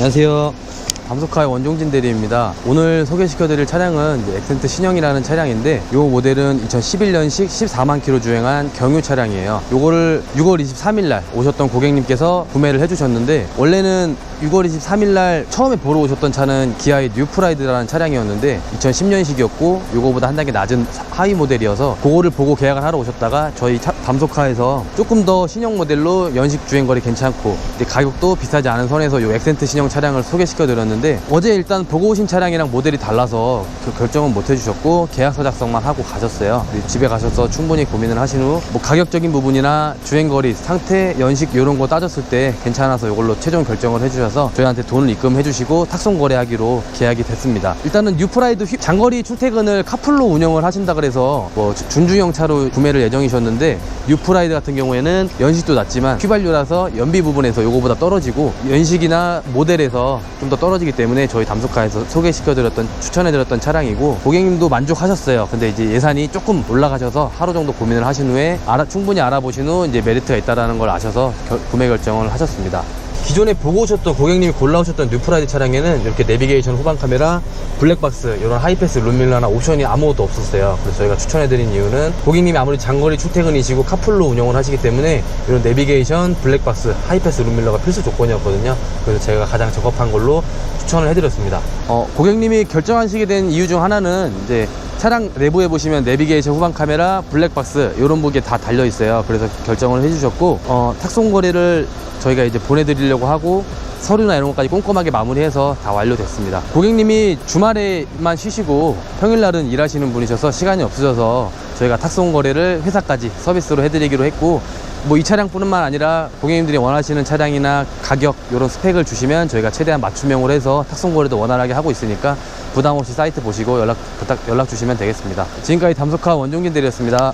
안녕하세요. 감속카의 원종진 대리입니다. 오늘 소개시켜드릴 차량은 엑센트 신형이라는 차량인데 이 모델은 2011년식 14만 킬로 주행한 경유 차량이에요. 요거를 6월 23일 날 오셨던 고객님께서 구매를 해주셨는데 원래는 6월 23일 날 처음에 보러 오셨던 차는 기아의 뉴프라이드라는 차량이었는데 2010년식이었고 요거보다 한 단계 낮은 하위 모델이어서 그거를 보고 계약을 하러 오셨다가 저희 차- 담소카에서 조금 더 신형 모델로 연식 주행거리 괜찮고 가격도 비싸지 않은 선에서 요 엑센트 신형 차량을 소개시켜 드렸는데 어제 일단 보고 오신 차량이랑 모델이 달라서 그 결정은 못 해주셨고 계약서 작성만 하고 가셨어요. 집에 가셔서 충분히 고민을 하신 후 뭐 가격적인 부분이나 주행거리 상태 연식 이런 거 따졌을 때 괜찮아서 이걸로 최종 결정을 해주셔서 저희한테 돈을 입금해 주시고 탁송 거래하기로 계약이 됐습니다. 일단은 뉴프라이드 휘- 장거리 출퇴근을 카풀로 운영을 하신다 그래서 뭐 주- 준중형 차로 구매를 예정이셨는데 뉴프라이드 같은 경우에는 연식도 낮지만 휘발유라서 연비 부분에서 요거보다 떨어지고 연식이나 모델에서 좀 더 떨어지기 때문에 저희 담소카에서 소개시켜드렸던 추천해드렸던 차량이고 고객님도 만족하셨어요. 근데 이제 예산이 조금 올라가셔서 하루 정도 고민을 하신 후에 알아- 충분히 알아보신 후 이제 메리트가 있다는 걸 아셔서 결- 구매 결정을 하셨습니다 기존에 보고 오셨던 고객님이 골라오셨던 뉴프라이드 차량에는 이렇게 내비게이션 후방 카메라, 블랙박스, 이런 하이패스 룸밀러나 옵션이 아무것도 없었어요. 그래서 저희가 추천해드린 이유는 고객님이 아무리 장거리 출퇴근이시고 카풀로 운영을 하시기 때문에 이런 내비게이션, 블랙박스, 하이패스 룸밀러가 필수 조건이었거든요. 그래서 제가 가장 적합한 걸로 추천을 해드렸습니다. 어, 고객님이 결정하시게 된 이유 중 하나는 이제 차량 내부에 보시면 내비게이션 후방 카메라, 블랙박스 이런 부분이 다 달려 있어요. 그래서 결정을 해주셨고 어, 탁송 거리를 저희가 이제 보내드리려고 하고 서류나 이런 것까지 꼼꼼하게 마무리해서 다 완료됐습니다. 고객님이 주말에만 쉬시고 평일날은 일하시는 분이셔서 시간이 없으셔서 저희가 탁송 거래를 회사까지 서비스로 해드리기로 했고 뭐 이 차량뿐만 아니라 고객님들이 원하시는 차량이나 가격 이런 스펙을 주시면 저희가 최대한 맞춤형으로 해서 탁송 거래도 원활하게 하고 있으니까 부담 없이 사이트 보시고 연락 부탁 연락 주시면 되겠습니다. 지금까지 담소카 원종긴 대리였습니다.